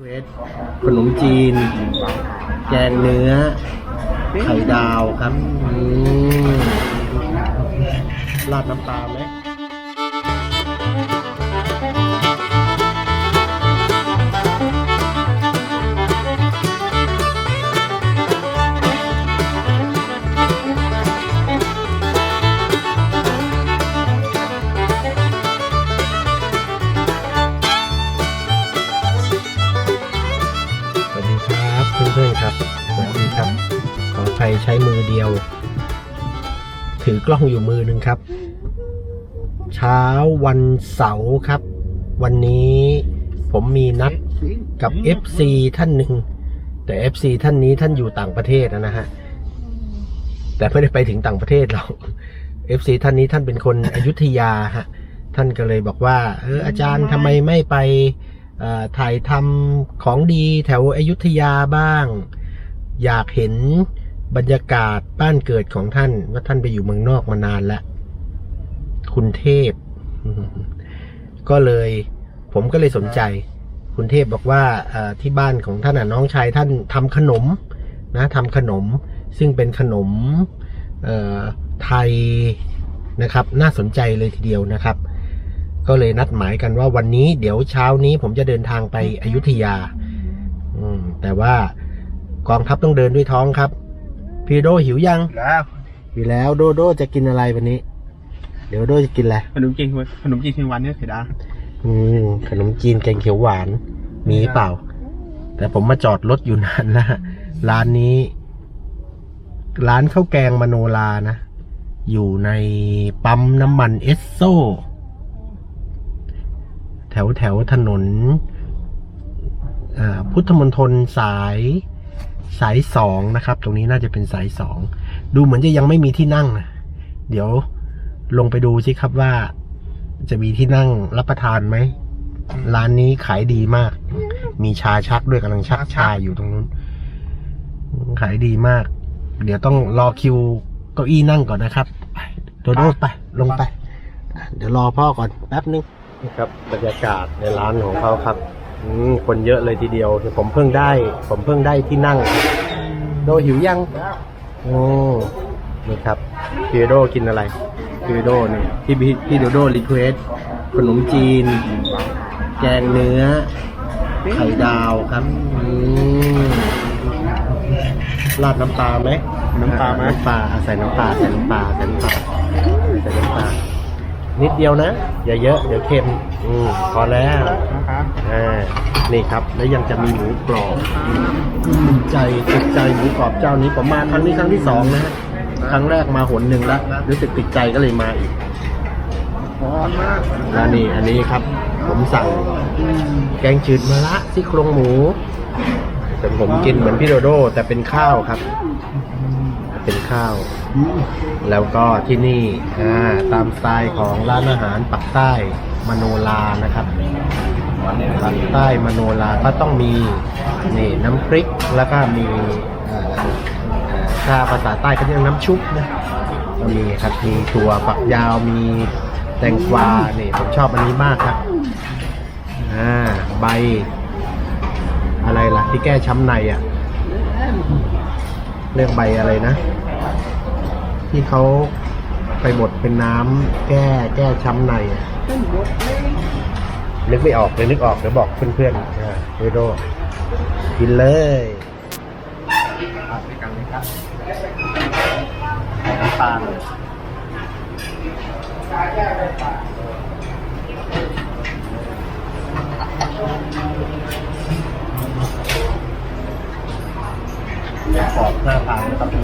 เวสขนมจีน แกงเนื้อ ไข่ดาวครับอืมราดน้ำปลาไหม รใช้มือเดียว ถือกล้องอยู่มือหนึ่งครับ เช้าวันเสาร์ครับ วันนี้ผมมีนัดกับ FC ท่านหนึ่ง แต่ FC ท่านนี้ท่านอยู่ต่างประเทศนะฮะ แต่ไม่ได้ไปถึงต่างประเทศหรอก FC ท่านนี้ท่านเป็นคนอยุธยาฮะ ท่านก็เลยบอกว่า เอออาจารย์ทำไมไม่ไปถ่ายทำของดีแถวอยุธยาบ้าง อยากเห็น บรรยากาศบ้านเกิดของท่าน ว่าท่านไปอยู่เมืองนอกมานานแล้วคุณเทพ ก็เลย ผมก็เลยสนใจ คุณเทพบอกว่าที่บ้านของท่านน่ะน้องชายท่านทำขนมนะทำขนม ซึ่งเป็นขนมไทยนะครับ น่าสนใจเลยทีเดียวนะครับ ก็เลยนัดหมายกันว่าวันนี้ เดี๋ยวเช้านี้ผมจะเดินทางไปอยุธยาแต่ว่ากองทัพต้องเดินด้วยท้องครับ พี่โดหิวยังแล้วหิวแล้วโดโดจะกินอะไรวันนี้ เดี๋ยวโดจะกินอะไรขนมจีนขนมจีนเชียงวันเนี่ยเสียดายอืมขนมจีนแกงเขียวหวาน มีเปล่า แต่ผมมาจอดรถอยู่นานนะร้านนี้ ร้านข้าวแกงมโนลานะอยู่ในปั๊มน้ำมันเอสโซ แถวแถวถนนอ่าพุทธมณฑลสาย สายสองนะครับ ตรงนี้น่าจะเป็นสายสองดูเหมือนจะยังไม่มีที่นั่งนะเดี๋ยวลงไปดูสิครับว่า จะมีที่นั่งรับประทานไหมร้านนี้ขายดีมาก มีชาชักด้วยกำลังชักชาอยู่ตรงนู้น ขายดีมาก เดี๋ยวต้องรอคิวเก้าอี้นั่งก่อนนะครับไปโดโดไปลงไป เดี๋ยวรอพ่อก่อนแป๊บนึงนี่ครับบรรยากาศในร้านของเขาครับอืม คนเยอะเลยทีเดียวผมเพิ่งได้ ผมเพิ่งได้ที่นั่ง โดหิวยังโอ้นี่ครับพี่โดกินอะไรพี่โดเนี่ยพี่พี่พี่โดโดรีเควสขนมจีน แกงเนื้อ ไข่ดาวครับอืมราดน้ำปลาไหมน้ำปลาไหมน้ำปลาอะใส่น้ำปลาใส่น้ำปลาใส่น้ำปลาใส่น้ำปลา นิดเดียวนะ อย่าเยอะเดี๋ยวเค็มอืมพอแล้วนะครับอ่านี่ครับแล้วยังจะมีหมูกรอบติดใจติดใจหมูกรอบเจ้านี้ผมมาครั้งนี้ครั้งที่สองนะฮะครั้งแรกมาหนหนึ่งแล้วรู้สึกติดใจก็เลยมาอีกร้อนมากแล้วนี่อันนี้ครับ ผมสั่งแกงจืดมะระซี่โครงหมูแต่ผมกินเหมือนพี่โดโดแต่เป็นข้าวครับ เป็นข้าว แล้วก็ที่นี่อ่าตามสไตล์ของร้านอาหารปักใต้มโนลานะครับปักใต้มโนลาก็ต้องมีนี่น้ำพริกแล้วก็มีเอ่อเอ่อถ้าภาษาใต้เขาเรียกน้ำชุบนะก็มีครับมีถั่วฝักยาวมีแตงกวานี่ผมชอบอันนี้มากครับอ่าใบ อะไรล่ะ ที่แก้ช้ำในอะ เรียกใบอะไรนะ ที่เขาไปบดเป็นน้ำแก้แก้ช้ำในอะนึกไม่ออกเลยนึกออกเดี๋ยวบอกเพื่อนๆอ่าเรโดกินเลยอัด้วยกันเลยครับน้ำตาล ขอบหน้าทานนะครับเพื่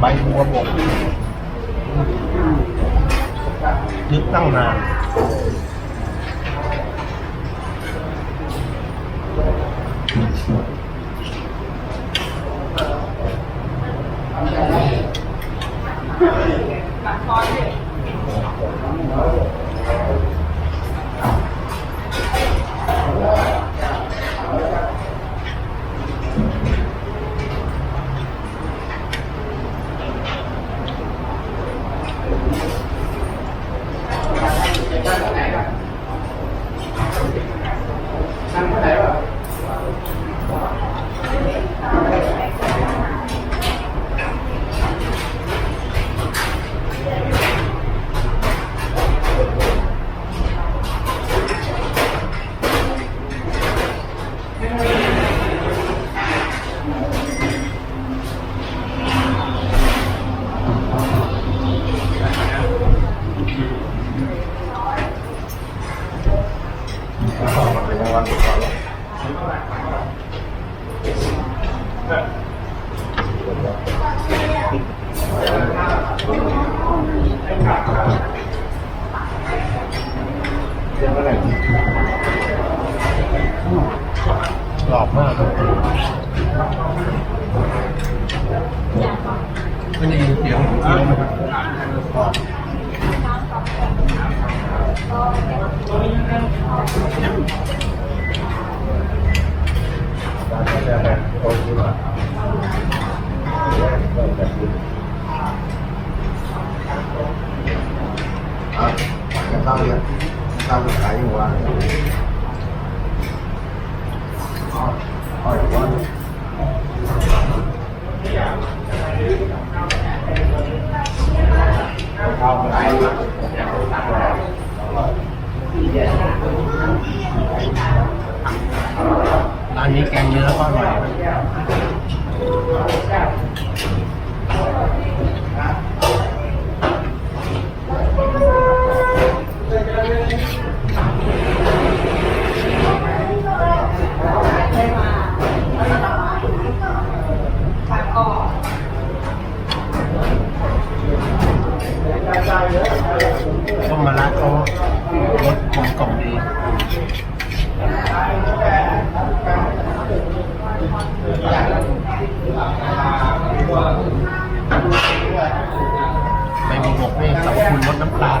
ใบบัวบกยึดตั้งนานก รอบมากไม่ได้ยินเสียงเคี้ยวนะครับ sao vậy sao được cái gì qua thôi thôi quá không ai Thank you. ร้านนี้แกงเนื้อก็อร่อยต้มมะระเขารสกลมกล่อมดี ใบบัวบกนี่สรรพคุณลดน้ำตาล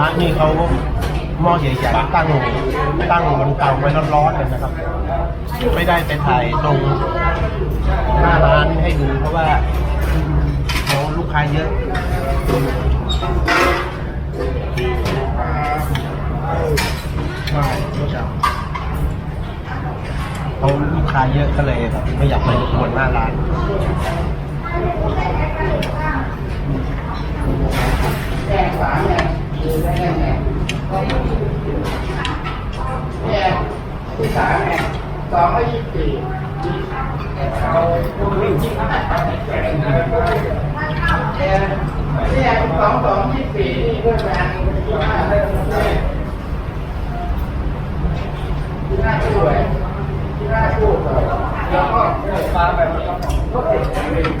ระนี่เขาหม้อใหญ่ๆตั้งตั้งบนเตาไว้ร้อนๆเลยนะครับ ไม่ได้ไปถ่ายตรงหน้าร้านให้ดูเพราะว่าเขาลูกค้าเยอะเขาลูกค้าเยอะก็เลยแบบไม่อยากไปรบกวนหน้าร้าน สองร้อยยี่สิบสี่เอาวิ่งที่เนี่ยสองสองยี่สิบสี่นี่เพื่อนงานที่ห้าเริ่มเลยที่หน้าช่วยที่หน้าช่วยแล้วก็ปลาแบบก็ติด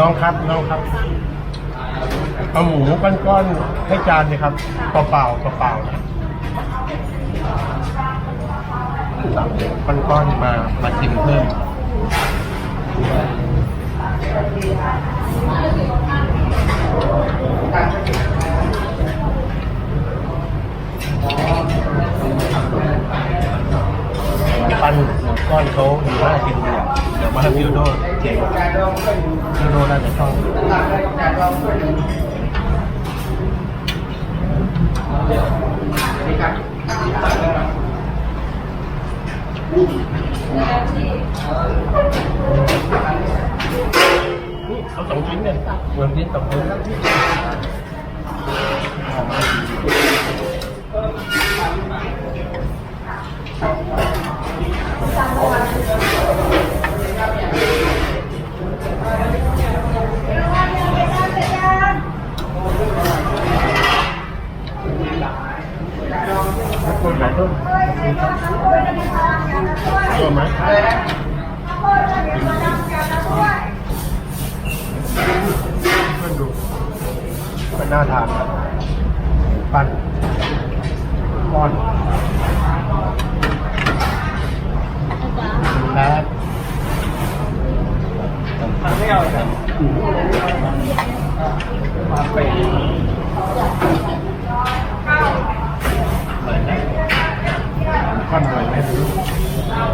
น้องครับน้องครับ เอาหมูก้อนๆให้จานเลยครับเปล่าเปล่าๆเปล่าๆนะสั่งก้อนๆมามาชิมเพิ่มปั้นก้อนเขาดูน่ากินดีอะเดี๋ยวมาให้พี่โดนาจะชอบเอาสอ นน่าทานครับปั้นก้อนครับไม่เอาครับมาไปก้อนหน่อยไหมดู ข้าว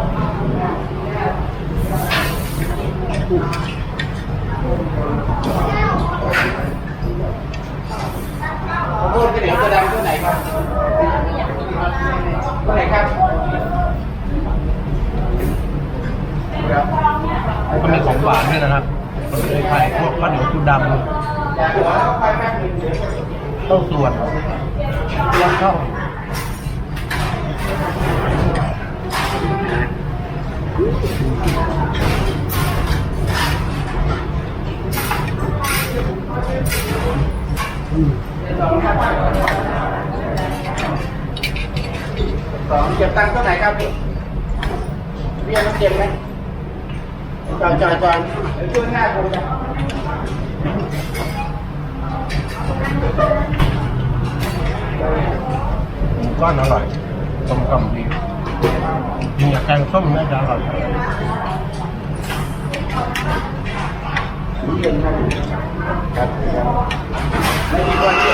โพดข้าวเหนียว ตัวดำตัวไหนครับตัวไหนครับก็มีของหวานด้วยนะครับมันเลยไข่พวกข้าวเหนียวจูดำอยากขอเอาไปแป๊บหนึงเดี๋ยวเต้าส่วนแล้วเข้าอื สองเก็บตังค์ตัวไหนครับพี่เรียนเก็บไหมจอนจอนจอนเดี๋ยวช่วงหน้าผมจ้ะก้อนอร่อยกลมกล่อมดีมีกับแกงส้มน่าจะอร่อยเย็นครับครับไม่มีวันเย็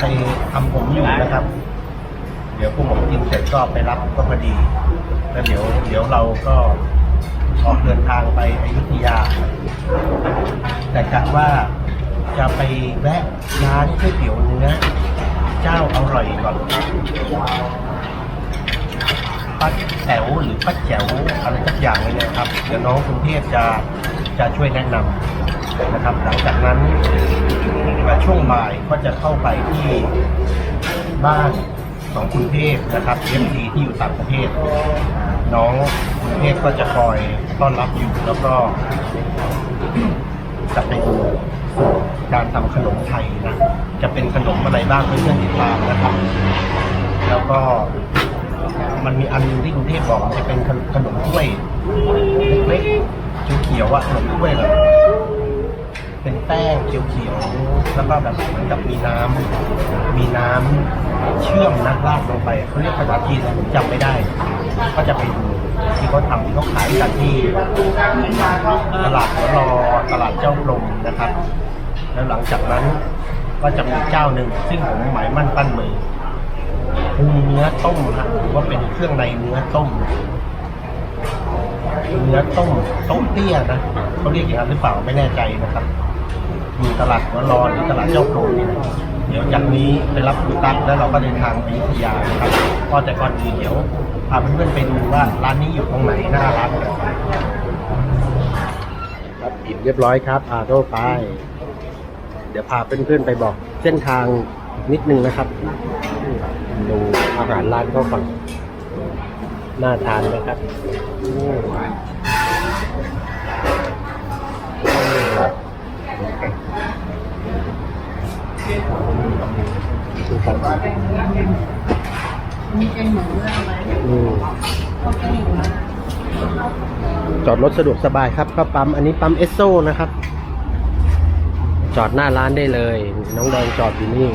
ไปทำผมอยู่นะครับ เดี๋ยวพวกผมกินเสร็จก็ไปรับก็พอดี แล้วเดี๋ยวเดี๋ยวเราก็ออกเดินทางไปอยุธยา แต่กะว่าจะไปแวะร้านก๋วยเตี๋ยวเนื้อเจ้าอร่อยก่อน ป้าแต๋วหรือป้าแจ๋วอะไรสักอย่างเลยนะครับ เดี๋ยวน้องกรุงเทพจะจะช่วยแนะนำนะครับ หลังจากนั้นช่วงบ่ายก็จะเข้าไปที่บ้านของคุณเทพนะครับเอฟซีที่อยู่ต่างประเทศ น้องคุณเทพก็จะคอยต้อนรับอยู่แล้วก็จะไปดูการทำขนมไทยนะ จะเป็นขนมอะไรบ้างเพื่อนๆติดตามนะครับ แล้วก็ มันมีอันหนึงที่คุณเทพบอกจะเป็นขนมถ้วยเล็กๆเขียวๆอะขนมถ้วยแบบเป็นแป้งเขียวๆแล้วก็แบบเหมือนกับมีน้ำมีน้ำเชื่อมนะราดลงไปเขาเรียกภาษาจีนผมจำไม่ได้ ก็จะไปดูที่เขาทำที่เขาขายกันที่ตลาดหัวรอตลาดเจ้าพรมนะครับ แล้วหลังจากนั้นก็จะมีเจ้าหนึ่งซึ่งผมหมายมั่นปั้นมือ ปรุงเนื้อต้มฮะหรือว่าเป็นเครื่องในเนื้อต้ม เนื้อต้มต้มเตี้ยนะเขาเรียกอย่างนั้นหรือเปล่าไม่แน่ใจนะครับ มีตลาดหัวรอนหรือตลาดเจ้าโกรนี่เดี๋ยวจากนี้ไปรับคุณตั๊กแล้วเราก็เดินทางไปอยุธยานะครับก็แต่ก่อนอื่นเดี๋ยวพาเพื่อนๆไปดูว่าร้านนี้อยู่ตรงไหนหน้าร้านครับอิ่มเรียบร้อยครับพาโต้ไป เดี๋ยวพาเพื่อนๆไปบอกเส้นทางนิดนึงนะครับ ดูอาหารร้านเขาก่อนน่าทานนะครับมีเป็นหมูด้วยเอาไว้อืมก็กระดิ่งมาจอดรถสะดวกสบายครับ ก็ปั๊มอันนี้ปั๊มเอสโซนะครับ จอดหน้าร้านได้เลย น้องแดงจอดอยู่นี่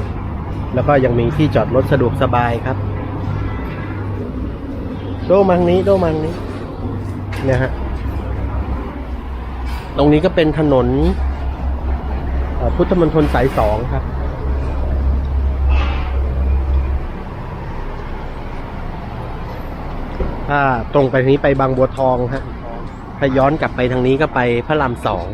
แล้วก็ยังมีที่จอดรถสะดวกสบายครับ โดมังนี้โดมังนี้เนี่ยฮะตรงนี้ก็เป็นถนนพุทธมณฑลสายสองครับ ถ้าตรงไปทางนี้ไปบางบัวทองฮะถ้าย้อนกลับไปทางนี้ก็ไปพระรามสอง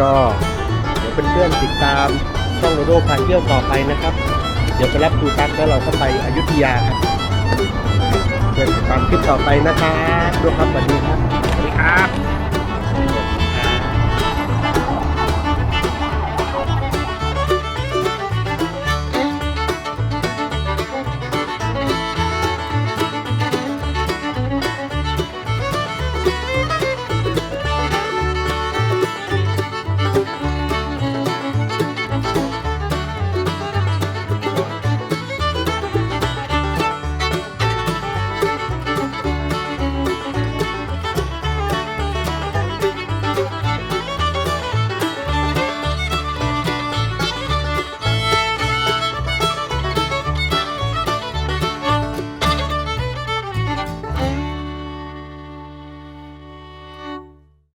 ก็เดี๋ยวเพื่อนๆติดตามช่องโรโดพาเที่ยวต่อไปนะครับ เดี๋ยวไปรับครูตั๊กแล้วเราก็ไปอยุธยาครับเพื่อนติดตามคลิปต่อไปนะครับด้วยครับสวัสดีครับ